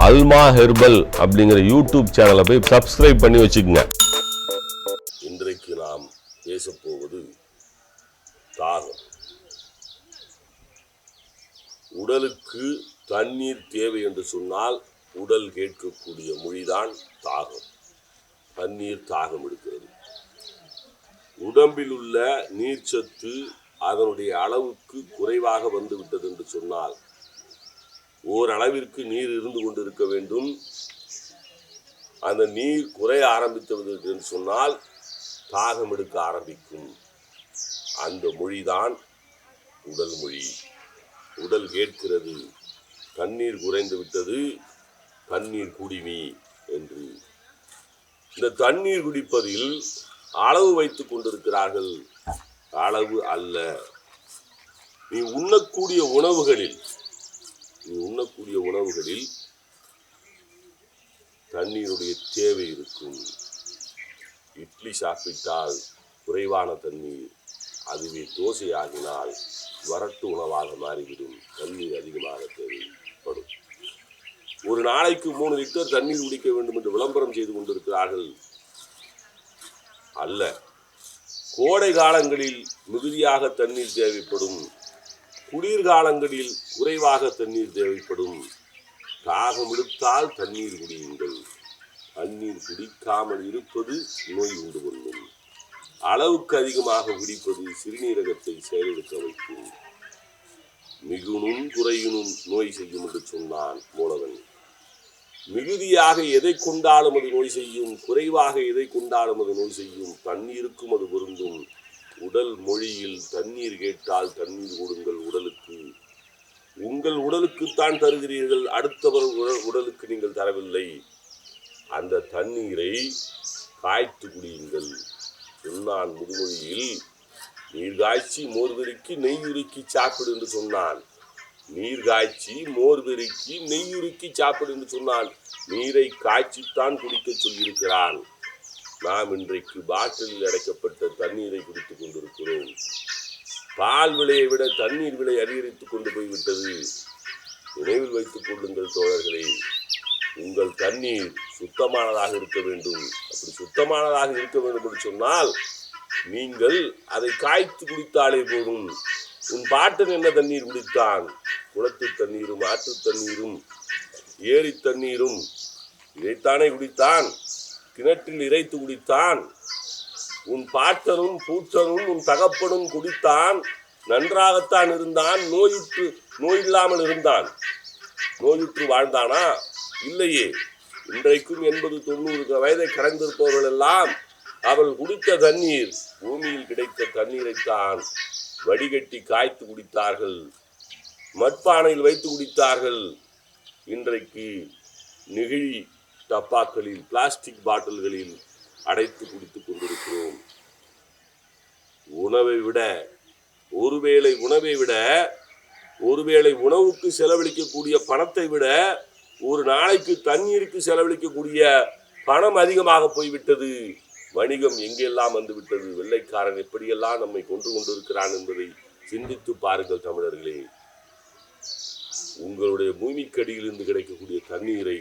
அல்மா herbal அப்படிங்கிற YouTube சேனலை போய் சப்ஸ்கிரைப் பண்ணி வச்சுக்கோங்க. இன்றைக்கு நாம் பேசப்போவது தாகம். உடலுக்கு தண்ணீர் தேவை என்று சொன்னால் உடல் கேட்கக்கூடிய மொழிதான் தாகம். தண்ணீர் தாகம் எடுக்கிறது. உடம்பில் உள்ள நீர்ச்சத்து அதனுடைய அளவுக்கு குறைவாக வந்து விட்டது என்று சொன்னால் ஓரளவிற்கு நீர் இருந்து கொண்டிருக்க வேண்டும். அந்த நீர் குறைய ஆரம்பித்தது என்று சொன்னால் தாகம் எடுக்க ஆரம்பிக்கும். அந்த மொழிதான் உடல் மொழி. உடல் கேட்கிறது. தண்ணீர் குறைந்து விட்டது. தண்ணீர் குடிமி என்று. இந்த தண்ணீர் குடிப்பதில் அளவு வைத்து கொண்டிருக்கிறார்கள். அளவு அல்ல. நீ உண்ணக்கூடிய உணவுகளில் நீ உண்ணக்கூடிய உணவுகளில் தண்ணீருடைய தேவை இருக்கும். இட்லி சாப்பிட்டால் குறைவான தண்ணீர் அதுவே தோசை ஆகினால் வறட்டு உணவாக மாறிவிடும் தண்ணீர் அதிகமாக தேவைப்படும். ஒரு நாளைக்கு மூணு லிட்டர் தண்ணீர் குடிக்க வேண்டும் என்று விளம்பரம் செய்து கொண்டிருக்கிறார்கள். அல்ல கோடை காலங்களில் மிகுதியாக தண்ணீர் தேவைப்படும். குளிர்காலங்களில் குறைவாக தண்ணீர் தேவைப்படும். தாகம் எடுத்தால் தண்ணீர் குடியுங்கள். தண்ணீர் குடிக்காமல் இருப்பது நோய் உண்டு கொள்ளும் அளவுக்கு அதிகமாக குடிப்பது சிறுநீரகத்தை செயலெடுக்க வைக்கும். மிகுனும் குறையினும் நோய் செய்யும் என்று சொன்னான் மூலவன் மிகுதியாக எதை கொண்டாலும் அது நோய் செய்யும் குறைவாக எதை கொண்டாலும் அது நோய் செய்யும். தண்ணீருக்கும் அது பொருந்தும். உடல் மொழியில் தண்ணீர் கால் தண்ணீர் கொடுங்கள் உடலுக்கு. உங்கள் உடலுக்குத்தான் தருகிறீர்கள் அடுத்தவர் உடல் உடலுக்கு நீங்கள் தரவில்லை. அந்த தண்ணீரை காய்த்து குடியுங்கள். சொன்னான் முதுமொழியில் நீர் காய்ச்சி மோர் பெருக்கி நெய் உருக்கி சாப்பிடு என்று சொன்னான். நீர் காய்ச்சி மோர் பெருக்கி நெய் உருக்கி சாப்பிடு என்று சொன்னான். நீரை காய்ச்சித்தான் குடிக்க சொல்லியிருக்கிறான். நாம் இன்றைக்கு பாட்டிலில் அடைக்கப்பட்ட தண்ணீரை குடித்துக் கொண்டிருக்கிறோம். பால் விலையை விட தண்ணீர் விலை அதிகரித்துக் கொண்டு போய்விட்டது. நினைவில் வைத்துக் கொள்ளுங்கள் தோழர்களே உங்கள் தண்ணீர் சுத்தமானதாக இருக்க வேண்டும். அப்படி சுத்தமானதாக இருக்க வேண்டும் என்று சொன்னால் நீங்கள் அதை காய்த்து குடித்தாலே போதும். உன் பாட்டன் என்ன தண்ணீர் குடித்தான்? குளத்து தண்ணீரும் ஆற்று தண்ணீரும் ஏரி தண்ணீரும் இதைத்தானே குடித்தான்? கிணற்றில் இறைத்து குடித்தான்? உன் பாட்டனும் பூட்டனும் உன் தகப்பனும் குடித்தான். நன்றாகத்தான் இருந்தான் நோயுற்று நோய் இல்லாமல் இருந்தான். நோயுற்று வாழ்ந்தானா? இல்லையே. இன்றைக்கும் எண்பது தொண்ணூறு வயதை கடந்திருப்பவர்கள் எல்லாம் அவள் குடித்த தண்ணீர் பூமியில் கிடைத்த தண்ணீரைத்தான் வடிகட்டி காய்த்து குடித்தார்கள். மட்பானையில் வைத்து குடித்தார்கள். இன்றைக்கு நெகிழி டப்பாக்களில் பிளாஸ்டிக் பாட்டில்களில் அடைத்து குடித்துக் கொண்டிருக்கிறோம். உணவை விட ஒருவேளை உணவை விட ஒருவேளை உணவுக்கு செலவழிக்கக்கூடிய பணத்தை விட ஒரு நாளைக்கு தண்ணீருக்கு செலவழிக்கக்கூடிய பணம் அதிகமாக போய்விட்டது. வணிகம் எங்கெல்லாம் வந்து விட்டது? வெள்ளைக்காரன் எப்படியெல்லாம் நம்மை கொண்டு கொண்டிருக்கிறான் என்பதை சிந்தித்து பாருங்கள் தமிழர்களே. உங்களுடைய பூமிக்கடியிலிருந்து கிடைக்கக்கூடிய தண்ணீரை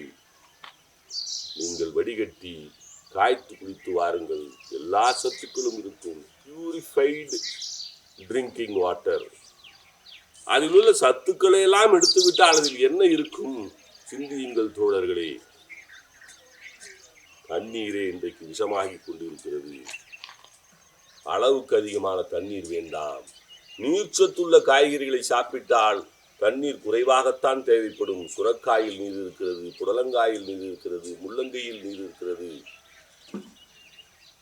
நீங்கள் வடிகட்டி காய்த்து குடித்து வாருங்கள். எல்லா சத்துக்களும் இருக்கும். பியூரிஃபைடு ட்ரிங்கிங் வாட்டர் அதில் உள்ள சத்துக்களை எல்லாம் எடுத்துவிட்டால் அதில் என்ன இருக்கும்? சிந்தியுங்கள் தோழர்களே. தண்ணீரே இன்றைக்கு விஷமாகி கொண்டிருக்கிறது. அளவுக்கு அதிகமான தண்ணீர் வேண்டாம். நீர்ச்சத்துள்ள காய்கறிகளை சாப்பிட்டால் தண்ணீர் குறைவாகத்தான் தேவைப்படும். சுரக்காயில் நீர் இருக்கிறது புடலங்காயில் நீர் இருக்கிறது முள்ளங்கையில் நீர் இருக்கிறது.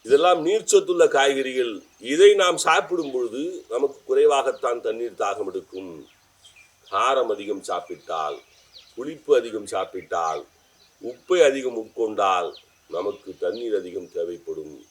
இதெல்லாம் நீர்ச்சத்துள்ள காய்கறிகள். இதை நாம் சாப்பிடும் பொழுது நமக்கு குறைவாகத்தான் தண்ணீர் தாகம் எடுக்கும். காரம் அதிகம் சாப்பிட்டால் புளிப்பு அதிகம் சாப்பிட்டால் உப்பை அதிகம் உட்கொண்டால் நமக்கு தண்ணீர் அதிகம் தேவைப்படும்.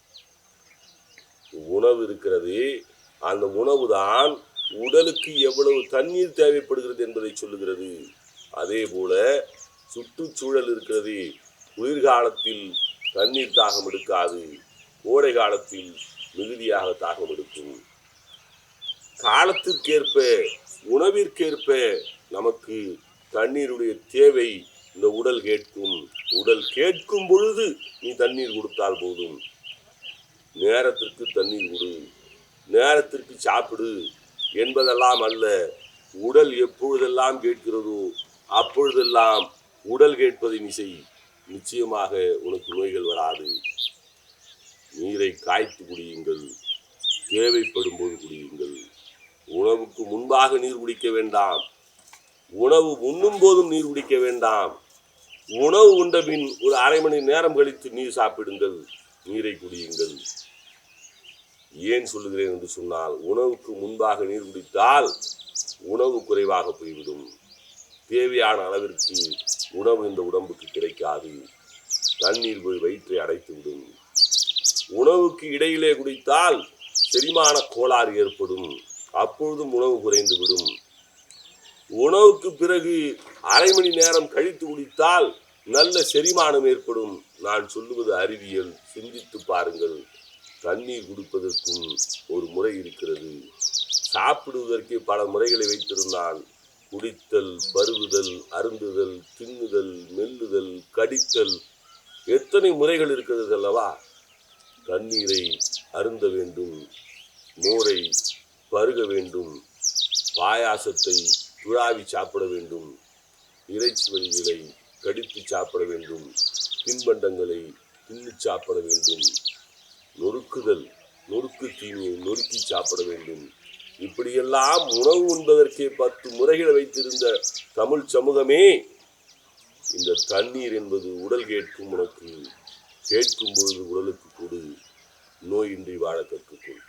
உணவு இருக்கிறது. அந்த உணவு தான் உடலுக்கு எவ்வளவு தண்ணீர் தேவைப்படுகிறது என்பதை சொல்லுகிறது. அதே போல சுற்றுச்சூழல் இருக்கிறது. குளிர்காலத்தில் தண்ணீர் தாகம் எடுக்காது. கோடை காலத்தில் மிகுதியாக தாகம் எடுக்கும். காலத்திற்கேற்ப உணவிற்கேற்ப நமக்கு தண்ணீருடைய தேவை. இந்த உடல் கேட்கும் உடல் கேட்கும் பொழுது நீ தண்ணீர் கொடுத்தால் போதும். நேரத்திற்கு தண்ணீர் கொடு. நேரத்திற்கு சாப்பிடு என்பதெல்லாம் அல்ல. உடல் எப்பொழுதெல்லாம் கேட்கிறதோ அப்பொழுதெல்லாம் உடல் கேட்பதை நீ செய். நிச்சயமாக உனக்கு நோய்கள் வராது. நீரை காய்த்து குடியுங்கள் தேவைப்படும் போது குடியுங்கள். உணவுக்கு முன்பாக நீர் குடிக்க வேண்டாம். உணவு உண்ணும் போதும் நீர் குடிக்க வேண்டாம். உணவு உண்ட பின் ஒரு அரை மணி நேரம் கழித்து நீர் சாப்பிடுங்கள் நீரை குடியுங்கள். ஏன் சொல்லுகிறேன் என்று சொன்னால் உணவுக்கு முன்பாக நீர் குடித்தால் உணவு குறைவாக போய்விடும். தேவையான அளவிற்கு உணவு இந்த உடம்புக்கு கிடைக்காது. தண்ணீர் போய் வயிற்றை அடைத்துவிடும். உணவுக்கு இடையிலே குடித்தால் செரிமான கோளாறு ஏற்படும். அப்பொழுதும் உணவு குறைந்துவிடும் உணவுக்கு பிறகு அரை மணி நேரம் கழித்து குடித்தால் நல்ல செரிமானம் ஏற்படும். நான் சொல்லுவது அறிவியல். சிந்தித்து பாருங்கள். தண்ணீர் குடிப்பதற்கும் ஒரு முறை இருக்கிறது. சாப்பிடுவதற்கு பல முறைகளை வைத்திருந்தான். குடித்தல் பருகுதல் அருந்துதல் தின்னுதல் மெல்லுதல் கடித்தல் எத்தனை முறைகள் இருக்கிறது அல்லவா? தண்ணீரை அருந்த வேண்டும் மோரை பருக வேண்டும் பாயாசத்தை துழாவி சாப்பிட வேண்டும் இறைச்சி வழிகளை கடித்து சாப்பிட வேண்டும் தின்பண்டங்களை தின்னு சாப்பிட வேண்டும் நொறுக்குதல் நொறுக்கு தீனியை நொறுக்கி சாப்பிட வேண்டும். இப்படியெல்லாம் உணவு உண்பதற்கே பத்து முறைகளை வைத்திருந்த தமிழ் சமூகமே இந்த தண்ணீர் என்பது உடல் கேட்கும் உனக்கு கேட்கும் பொழுது உடலுக்கு கொடு நோயின்றி வாழ கற்றுக்கொள்